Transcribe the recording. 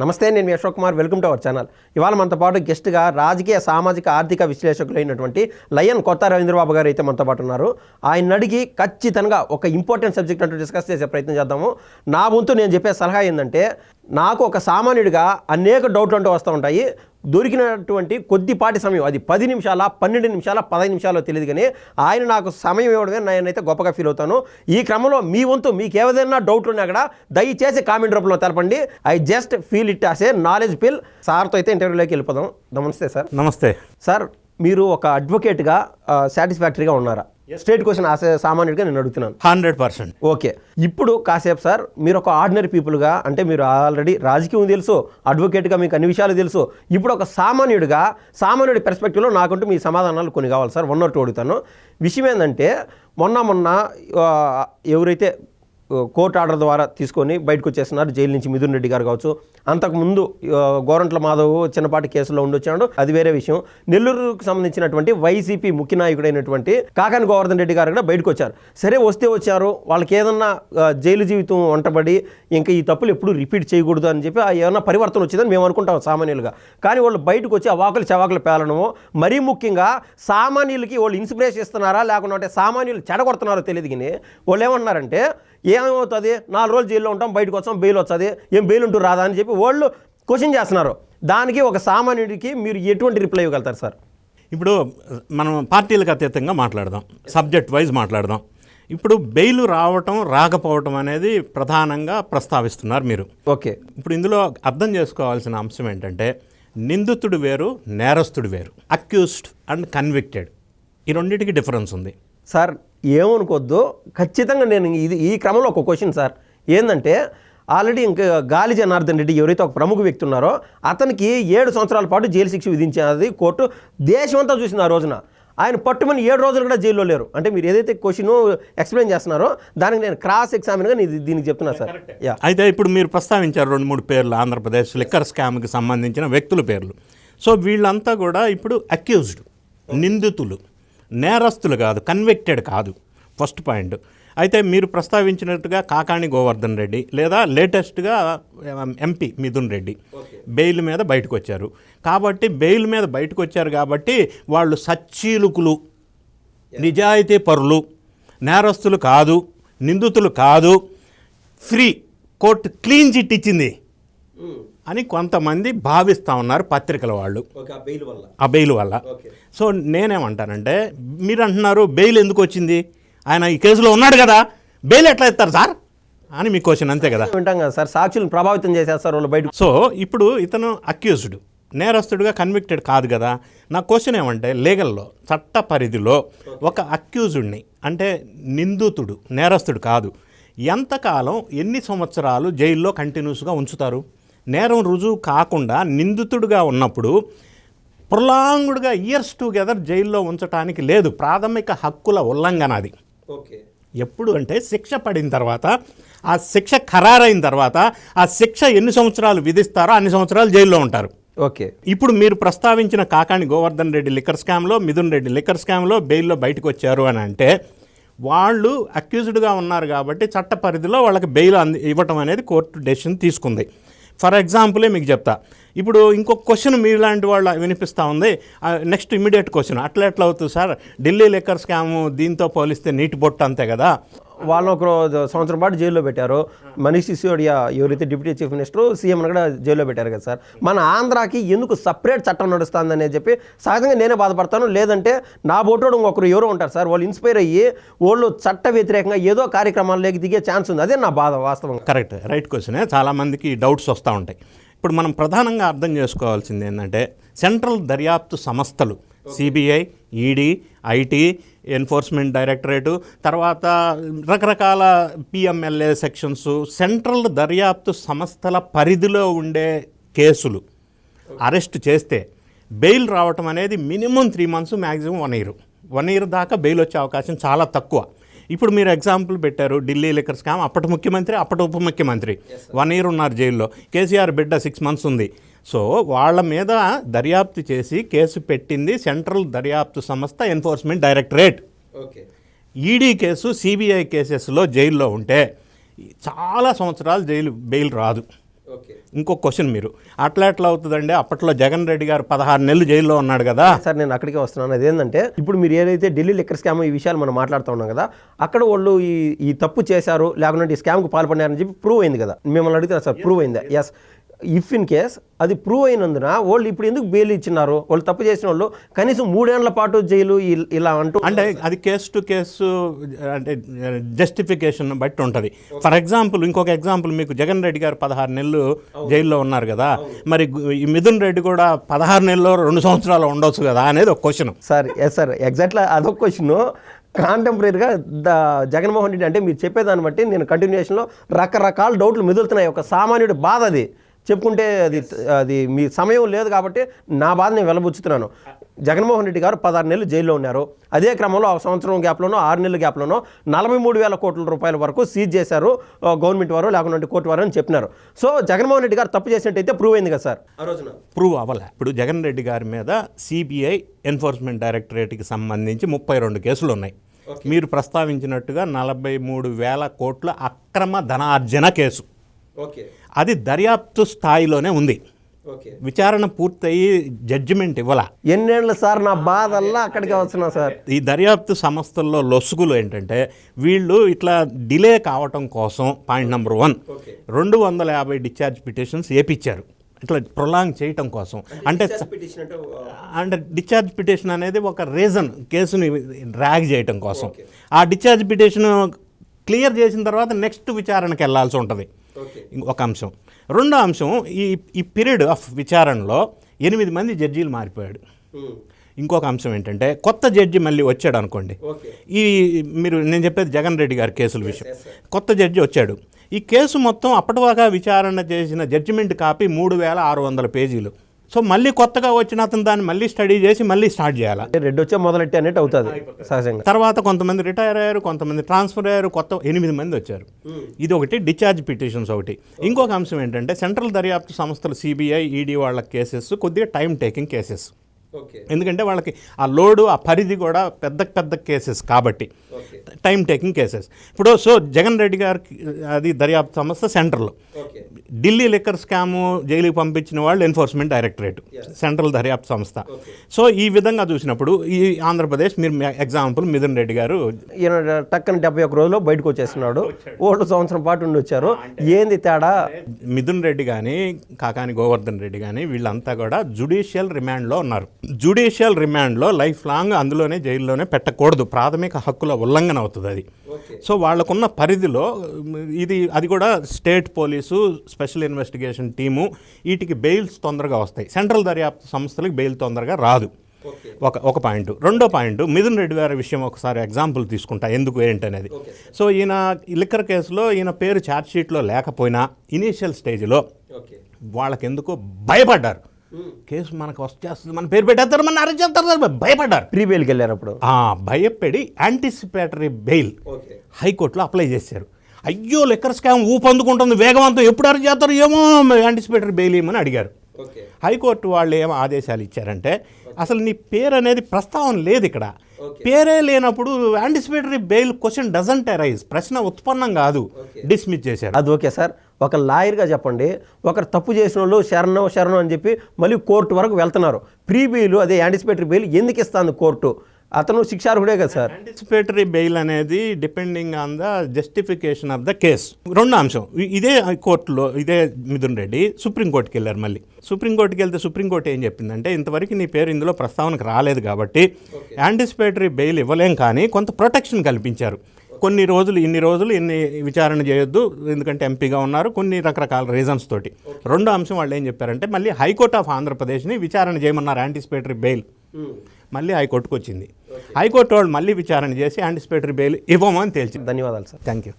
నమస్తే నేను మీ Ashok Kumar. Welcome to our channel. ఇవాళ మనతో పాటు గెస్ట్గా రాజకీయ సామాజిక ఆర్థిక విశ్లేషకులైనటువంటి లయన్ కొత్త రవీంద్రబాబు గారు అయితే మనతో పాటు ఉన్నారు. ఆయన అడిగి ఖచ్చితంగా ఒక ఇంపార్టెంట్ సబ్జెక్ట్ అంటూ డిస్కస్ చేసే ప్రయత్నం చేద్దాము. నా వంతు నేను చెప్పే సలహా ఏంటంటే నాకు ఒక సామాన్యుడిగా అనేక డౌట్లు అంటూ వస్తూ ఉంటాయి. దొరికినటువంటి కొద్దిపాటి సమయం అది పది నిమిషాల పన్నెండు నిమిషాల పదహైదు నిమిషాలు తెలియదు కానీ ఆయన నాకు సమయం ఇవ్వడమే నేనైతే గొప్పగా ఫీల్ అవుతాను. ఈ క్రమంలో మీ వంతు మీకు ఏదైనా డౌట్లు ఉన్నా కూడా దయచేసి కామెంట్ రూపంలో తెలపండి. I just feel it as a knowledge feel సార్తో అయితే ఇంటర్వ్యూలోకి వెళ్ళిపోదాం. నమస్తే సార్. నమస్తే. సార్ మీరు ఒక అడ్వకేట్గా సాటిస్ఫాక్టరీగా ఉన్నారా? స్టేట్ క్వశ్చన్ ఆసే సామాన్యుడిగా నేను అడుగుతున్నాను. Hundred percent. ఓకే. ఇప్పుడు కాసేపు సార్ మీరు ఒక ఆర్డినరీ పీపుల్గా అంటే మీరు ఆల్రెడీ రాజకీయం తెలుసు అడ్వకేట్గా మీకు అన్ని విషయాలు తెలుసు. ఇప్పుడు ఒక సామాన్యుడిగా సామాన్యుడి పెర్స్పెక్టివ్లో నాకంటూ మీ సమాధానాలు కొన్ని కావాలి సార్ వన్ ఆర్ టూ అడుగుతాను. విషయం ఏంటంటే మొన్న మొన్న ఎవరైతే కోర్టు ఆర్డర్ ద్వారా తీసుకొని బయటకు వచ్చేస్తున్నారు. జైలు నుంచి మిథున్ రెడ్డి గారు కావచ్చు. అంతకుముందు గోరంట్ల మాధవ్ చిన్నపాటి కేసులో ఉండొచ్చాడు. అది వేరే విషయం. నెల్లూరుకు సంబంధించినటువంటి వైసీపీ ముఖ్య నాయకుడైనటువంటి కాకాని గోవర్ధన్ రెడ్డి గారు కూడా బయటకు వచ్చారు. సరే వస్తే వచ్చారు. వాళ్ళకి ఏదన్నా జైలు జీవితం వంటబడి ఇంకా ఈ తప్పులు ఎప్పుడు రిపీట్ చేయకూడదు అని చెప్పి ఏమైనా ఏమన్నా పరివర్తన వచ్చిందని మేము అనుకుంటాం సామాన్యులుగా. కానీ వాళ్ళు బయటకు వచ్చి అవాకులు చవాకులు పేలడము. మరీ ముఖ్యంగా సామాన్యులకి వాళ్ళు ఇన్స్పిరేషన్ ఇస్తున్నారా లేకుండా అంటే సామాన్యులు చెడగొడుతున్నారో తెలియదు కానీ వాళ్ళు ఏమన్నారంటే ఏమవుతుంది? నాలుగు రోజులు జైల్లో ఉంటాం బయటకు వచ్చాం బెయిల్ వస్తుంది. ఏం బెయిల్ ఉంటూ రాదా అని చెప్పి వాళ్ళు క్వశ్చన్ చేస్తున్నారు. దానికి ఒక సామాన్యుడికి మీరు ఎటువంటి రిప్లై ఇవ్వగలుగుతారు సార్? ఇప్పుడు మనం పార్టీలకు అతీతంగా మాట్లాడదాం. సబ్జెక్ట్ వైజ్ మాట్లాడదాం. ఇప్పుడు బెయిల్ రావటం రాకపోవటం అనేది ప్రధానంగా ప్రస్తావిస్తున్నారు మీరు. ఓకే. ఇప్పుడు ఇందులో అర్థం చేసుకోవాల్సిన అంశం ఏంటంటే నిందితుడు వేరు నేరస్తుడు వేరు. అక్యూస్డ్ అండ్ కన్విక్టెడ్ ఈ రెండింటికి డిఫరెన్స్ ఉంది. సార్ ఏమనుకోవద్దు ఖచ్చితంగా నేను ఇది ఈ క్రమంలో ఒక క్వశ్చన్ సార్. ఏంటంటే ఆల్రెడీ ఇంకా గాలి జనార్దన్ రెడ్డి ఎవరైతే ఒక ప్రముఖ వ్యక్తి ఉన్నారో అతనికి ఏడు సంవత్సరాల పాటు జైలు శిక్ష విధించేది కోర్టు దేశమంతా చూసింది ఆ రోజున. ఆయన పట్టుమని ఏడు రోజులు కూడా జైల్లో లేరు. అంటే మీరు ఏదైతే క్వశ్చన్ ఎక్స్ప్లెయిన్ చేస్తున్నారో దానికి నేను క్రాస్ ఎగ్జామిన్గా నేను దీనికి చెప్తున్నా సార్. యా అయితే ఇప్పుడు మీరు ప్రస్తావించారు రెండు మూడు పేర్లు ఆంధ్రప్రదేశ్ లిక్కర్ స్కామ్కి సంబంధించిన వ్యక్తుల పేర్లు. సో వీళ్ళంతా కూడా ఇప్పుడు అక్యూజ్డ్ నిందితులు. నేరస్తులు కాదు కన్విక్టెడ్ కాదు. ఫస్ట్ పాయింట్ అయితే మీరు ప్రస్తావించినట్టుగా కాకాణి గోవర్ధన్ రెడ్డి లేదా లేటెస్ట్గా ఎంపీ మిథున్ రెడ్డి బెయిల్ మీద బయటకు వచ్చారు కాబట్టి బెయిల్ మీద బయటకు వచ్చారు కాబట్టి వాళ్ళు సచ్చీలుకులు నిజాయితీ పరులు నేరస్తులు కాదు నిందితులు కాదు ఫ్రీ కోర్టు క్లీన్ చిట్ ఇచ్చింది. అని కొంతమంది భావిస్తూ ఉన్నారు పత్రికల వాళ్ళు. ఆ బెయిల్ వల్ల. సో నేనేమంటానంటే మీరు అంటున్నారు బెయిల్ ఎందుకు వచ్చింది? ఆయన ఈ కేసులో ఉన్నాడు కదా బెయిల్ ఎట్లా ఇస్తారు సార్? అని మీ క్వశ్చన్ అంతే కదా. వింటాం కదా సార్ సాక్షులను ప్రభావితం చేసేస్తారు వాళ్ళు బయట సో ఇప్పుడు ఇతను అక్యూజ్డ్ నేరస్తుడిగా కన్విక్టెడ్ కాదు కదా. నా క్వశ్చన్ ఏమంటే లీగల్లో చట్ట పరిధిలో ఒక అక్యూజ్డ్ని అంటే నిందితుడు నేరస్తుడు కాదు ఎంతకాలం ఎన్ని సంవత్సరాలు జైల్లో కంటిన్యూస్గా ఉంచుతారు? నేరం రుజువు కాకుండా నిందితుడిగా ఉన్నప్పుడు ప్రొలాంగ్డ్గా ఇయర్స్ టుగెదర్ జైల్లో ఉంచడానికి లేదు. ప్రాథమిక హక్కుల ఉల్లంఘన అది. ఓకే. ఎప్పుడు అంటే శిక్ష పడిన తర్వాత ఆ శిక్ష ఖరారైన తర్వాత ఆ శిక్ష ఎన్ని సంవత్సరాలు విధిస్తారో అన్ని సంవత్సరాలు జైల్లో ఉంటారు. ఓకే. ఇప్పుడు మీరు ప్రస్తావించిన కాకాణి గోవర్ధన్ రెడ్డి లిక్కర్ స్కామ్లో మిథున్ రెడ్డి లిక్కర్ స్కామ్లో బెయిల్లో బయటకు వచ్చారు అని అంటే వాళ్ళు అక్యూజ్డ్గా ఉన్నారు కాబట్టి చట్ట పరిధిలో వాళ్ళకి బెయిల్ అంది ఇవ్వటం అనేది కోర్టు డెసిషన్ తీసుకుంది. ఫర్ ఎగ్జాంపులే మీకు చెప్తా. ఇప్పుడు ఇంకొక క్వశ్చన్ మీలాంటి వాళ్ళు వినిపిస్తూ ఉంది. Next immediate question. అట్లా ఎట్లా అవుతుంది సార్? ఢిల్లీ లెక్కర్ స్కామ్ దీంతో పోలిస్తే నీటి బొట్టు అంతే కదా? వాళ్ళు ఒక సంవత్సరం పాటు జైల్లో పెట్టారు. మనీష్ సిసోడియా ఎవరైతే డిప్యూటీ చీఫ్ మినిస్టర్ సీఎం కూడా జైల్లో పెట్టారు కదా సార్. మన ఆంధ్రాకి ఎందుకు సపరేట్ చట్టం నడుస్తుంది అనేది చెప్పి సహజంగా నేనే బాధపడతాను. లేదంటే నా బోటోడు ఇంకొకరు ఎవరో ఉంటారు సార్. వాళ్ళు ఇన్స్పైర్ అయ్యి వాళ్ళు చట్ట వ్యతిరేకంగా ఏదో కార్యక్రమాల్లోకి దిగే ఛాన్స్ ఉంది. అదే నా బాధ వాస్తవంగా. కరెక్ట్. రైట్ క్వశ్చనే. చాలామందికి డౌట్స్ వస్తూ ఉంటాయి. ఇప్పుడు మనం ప్రధానంగా అర్థం చేసుకోవాల్సింది ఏంటంటే సెంట్రల్ దర్యాప్తు సంస్థలు CBI ED IT enforcement directorate తర్వాత రకరకాల పిఎంఎల్ఏ సెక్షన్స్ సెంట్రల్ దర్యాప్తు సంస్థల పరిధిలో ఉండే కేసులు అరెస్ట్ చేస్తే బెయిల్ రావటం అనేది minimum three months maximum one year. One year దాకా బెయిల్ వచ్చే అవకాశం చాలా తక్కువ. ఇప్పుడు మీరు ఎగ్జాంపుల్ పెట్టారు ఢిల్లీ లిక్కర్ స్కామ్ అప్పటి ముఖ్యమంత్రి అప్పటి ఉప ముఖ్యమంత్రి. వన్ ఇయర్ ఉన్నారు జైల్లో. కేసీఆర్ బిడ్డ సిక్స్ మంత్స్ ఉంది. సో వాళ్ళ మీద దర్యాప్తు చేసి కేసు పెట్టింది సెంట్రల్ దర్యాప్తు సంస్థ enforcement directorate. Okay. ED case CBI కేసెస్లో జైల్లో ఉంటే చాలా సంవత్సరాలు జైలు బెయిల్ రాదు. ఇంకో క్వశ్చన్ మీరు అట్లా ఎట్లా అవుతుందండి అప్పట్లో జగన్ రెడ్డి గారు పదహారు నెలలు జైల్లో ఉన్నాడు కదా. సార్ నేను అక్కడికే వస్తున్నాను. అదేంటంటే ఇప్పుడు మీరు ఏదైతే ఢిల్లీ లిక్కర్ స్కామ్ ఈ విషయాలు మనం మాట్లాడుతూ ఉన్నాం కదా అక్కడ వాళ్ళు ఈ ఈ తప్పు చేశారు లేకుంటే ఈ స్కామ్కి పాల్పడినారని చెప్పి ప్రూవ్ అయింది కదా. మిమ్మల్ని అడుగుతారు సార్ ప్రూవ్ అయిందా? ఎస్ ఇఫ్ ఇన్ కేస్ అది ప్రూవ్ అయినందున వాళ్ళు ఇప్పుడు ఎందుకు బెయిల్ ఇచ్చినారు? వాళ్ళు తప్పు చేసిన వాళ్ళు కనీసం మూడేళ్ళ పాటు జైలు ఇలా అంటూ అంటే అది కేసు టు కేసు అంటే జస్టిఫికేషన్ బట్టి ఉంటుంది. ఫర్ ఎగ్జాంపుల్ ఇంకొక ఎగ్జాంపుల్ మీకు జగన్ రెడ్డి గారు పదహారు నెలలు జైల్లో ఉన్నారు కదా. మరి మిథున్ రెడ్డి కూడా పదహారు నెలలు రెండు సంవత్సరాలు ఉండొచ్చు కదా అనేది ఒక question sir yes sir exactly అదొక క్వశ్చన్ కాంటెంపరీగా ద జగన్మోహన్ రెడ్డి అంటే మీరు చెప్పేదాన్ని బట్టి నేను కంటిన్యూషన్లో రకరకాల డౌట్లు మెదులుతున్నాయి ఒక సామాన్యుడి బాధ అది. చెప్పుకుంటే అది అది మీ సమయం లేదు కాబట్టి నా బాధ నేను వెళ్ళబుచ్చుతున్నాను జగన్మోహన్ రెడ్డి గారు పదహారు నెలలు జైల్లో ఉన్నారు. అదే క్రమంలో ఒక సంవత్సరం గ్యాప్లోనో ఆరు నెలల గ్యాప్లోనో నలభై మూడు వేల కోట్ల రూపాయల వరకు సీజ్ చేశారు ఆ, గవర్నమెంట్ వారు లేకుంటే కోర్టు వారు అని చెప్పినారు. సో జగన్మోహన్ రెడ్డి గారు తప్పు చేసినట్టయితే ప్రూవ్ అయింది కదా సార్. ఆ రోజున? ప్రూవ్ అవ్వలే. ఇప్పుడు జగన్ రెడ్డి గారి మీద సిబిఐ ఎన్ఫోర్స్మెంట్ డైరెక్టరేట్కి సంబంధించి ముప్పై రెండు కేసులు ఉన్నాయి. మీరు ప్రస్తావించినట్టుగా నలభై మూడు వేల కోట్ల అక్రమ ధనార్జన కేసు. అది దర్యాప్తు స్థాయిలోనే ఉంది. ఓకే. విచారణ పూర్తయి జడ్జిమెంట్ ఇవ్వాల. ఎన్నేళ్ళు సార్ నా బాధల్లా అక్కడికి వస్తున్నా సార్. ఈ దర్యాప్తు సంస్థల్లో లొసుగులు ఏంటంటే వీళ్ళు ఇట్లా డిలే కావటం కోసం పాయింట్ నెంబర్ వన్ రెండు వందల యాభై డిశ్చార్జ్ పిటిషన్స్ ఏపిచ్చారు. ఇట్లా ప్రొలాంగ్ చేయటం కోసం. అంటే అంటే డిశ్చార్జ్ పిటిషన్ అనేది ఒక రీజన్ కేసుని డ్రాగ్ చేయటం కోసం. ఆ డిశ్చార్జ్ పిటిషన్ క్లియర్ చేసిన తర్వాత నెక్స్ట్ విచారణకి వెళ్ళాల్సి ఉంటుంది. ఒక అంశం. రెండో అంశం ఈ ఈ పీరియడ్ ఆఫ్ విచారణలో ఎనిమిది మంది జడ్జీలు మారిపోయాడు. ఇంకొక అంశం ఏంటంటే కొత్త జడ్జి మళ్ళీ వచ్చాడు అనుకోండి. ఈ మీరు నేను చెప్పేది జగన్ రెడ్డి గారి కేసుల విషయం. కొత్త జడ్జి వచ్చాడు. ఈ కేసు మొత్తం అప్పటిదాకా విచారణ చేసిన జడ్జిమెంట్ కాపీ మూడు వేల ఆరు వందల పేజీలు. సో మళ్ళీ కొత్తగా వచ్చిన అతను దాన్ని మళ్ళీ స్టడీ చేసి మళ్ళీ స్టార్ట్ చేయాలి? రెడ్ వచ్చే మొదలెట్టి అన్నట్టు అవుతుంది సహజంగా. తర్వాత కొంతమంది రిటైర్ అయ్యారు కొంతమంది ట్రాన్స్ఫర్ అయ్యారు కొత్త ఎనిమిది మంది వచ్చారు. ఇది ఒకటి డిశ్చార్జ్ పిటిషన్స్ ఒకటి. ఇంకొక అంశం ఏంటంటే సెంట్రల్ దర్యాప్తు సంస్థలు సిబిఐ ఈడీ వాళ్ళ కేసెస్ కొద్దిగా టైం టేకింగ్ కేసెస్. ఎందుకంటే వాళ్ళకి ఆ లోడు ఆ పరిధి కూడా పెద్ద పెద్ద కేసెస్ కాబట్టి ఓకే. Time taking cases. ఇప్పుడు సో జగన్ రెడ్డి గారికి అది దర్యాప్తు సంస్థ సెంట్రల్ ఢిల్లీ లిక్కర్ స్కాము జైలుకి పంపించిన వాళ్ళు ఎన్ఫోర్స్మెంట్ డైరెక్టరేట్ సెంట్రల్ దర్యాప్తు సంస్థ. సో ఈ విధంగా చూసినప్పుడు ఈ ఆంధ్రప్రదేశ్ మీరు ఎగ్జాంపుల్ మిథున్ రెడ్డి గారు ఈయన టక్కన డెబ్బై ఒక రోజులో బయటకు వచ్చేస్తున్నాడు. ఓటు సంవత్సరం పాటు ఉండి వచ్చారు ఏంది తేడా? మిథున్ రెడ్డి కానీ కాకాని గోవర్ధన్ రెడ్డి కానీ వీళ్ళంతా కూడా జుడిషియల్ రిమాండ్లో ఉన్నారు. జుడిషియల్ రిమాండ్లో లైఫ్ లాంగ్ అందులోనే జైల్లోనే పెట్టకూడదు. ప్రాథమిక హక్కుల ఉల్లంఘన అవుతుంది అది. సో వాళ్ళకున్న పరిధిలో ఇది అది కూడా state police special investigation team వీటికి బెయిల్స్ తొందరగా వస్తాయి. సెంట్రల్ దర్యాప్తు సంస్థలకు బెయిల్ తొందరగా రాదు. ఒక ఒక పాయింట్. రెండో పాయింట్ మిథున్ రెడ్డి గారి విషయం ఒకసారి ఎగ్జాంపుల్ తీసుకుంటా ఎందుకు ఏంటనేది సో ఈయన లిక్కర్ కేసులో ఈయన పేరు ఛార్జ్ షీట్లో లేకపోయినా ఇనీషియల్ స్టేజ్లో ఓకే. వాళ్ళకి ఎందుకో భయపడ్డారు. కేసు మనకు వచ్చేస్తుంది. మన పేరు పెట్టేస్తారు మన అరెస్ట్ చేస్తారు భయపడ్డారు. ప్రీ బెయిల్కి వెళ్ళారు అప్పుడు. ఆ భయపడి యాంటిసిపేటరీ బెయిల్ ఓకే. హైకోర్టులో అప్లై చేశారు. అయ్యో లిక్కర్ స్కామ్ ఊపందుకుంటుంది వేగవంతం ఎప్పుడు అరెస్ట్ చేస్తారు ఏమో యాంటిసిపేటరీ బెయిల్ ఇవ్వమని అడిగారు. ఓకే. హైకోర్టు వాళ్ళు ఏం ఆదేశాలు ఇచ్చారంటే అసలు నీ పేరు అనేది ప్రస్తావన లేదు ఇక్కడ. పేరే లేనప్పుడు anticipatory bail question doesn't arise ప్రశ్న ఉత్పన్నం కాదు. డిస్మిస్ చేశారు. అది ఓకే సార్. ఒక లాయర్గా చెప్పండి. ఒకరు తప్పు చేసిన వాళ్ళు శరణం శరణం అని చెప్పి మళ్ళీ కోర్టు వరకు వెళ్తున్నారు. ప్రీ బెయిల్ అదే యాంటిసిపేటరీ బెయిల్ ఎందుకు ఇస్తుంది కోర్టు? అతను శిక్షార్హుడే కదా సార్. యాంటిసిపేటరీ బెయిల్ అనేది depending on the justification of the case రెండో అంశం. ఇదే కోర్టులో ఇదే మిథున్ రెడ్డి సుప్రీంకోర్టుకి వెళ్ళారు మళ్ళీ. సుప్రీంకోర్టుకి వెళ్తే సుప్రీంకోర్టు ఏం చెప్పిందంటే ఇంతవరకు నీ పేరు ఇందులో ప్రస్తావనకు రాలేదు కాబట్టి యాంటిసిపేటరీ బెయిల్ ఇవ్వలేం కానీ కొంత ప్రొటెక్షన్ కల్పించారు. కొన్ని రోజులు ఇన్ని రోజులు ఇన్ని విచారణ చేయొద్దు ఎందుకంటే ఎంపీగా ఉన్నారు కొన్ని రకరకాల రీజన్స్ తోటి. రెండో అంశం వాళ్ళు ఏం చెప్పారంటే మళ్ళీ హైకోర్ట్ ఆఫ్ ఆంధ్రప్రదేశ్ని విచారణ చేయమన్నారు యాంటిసిపేటరీ బెయిల్ మళ్ళీ హైకోర్టుకు వచ్చింది హైకోర్టు వాళ్ళు మళ్ళీ విచారణ చేసి యాంటిసిపేటరీ బెయిల్ ఇవ్వమని తేల్చింది. ధన్యవాదాలు సార్ థ్యాంక్ యూ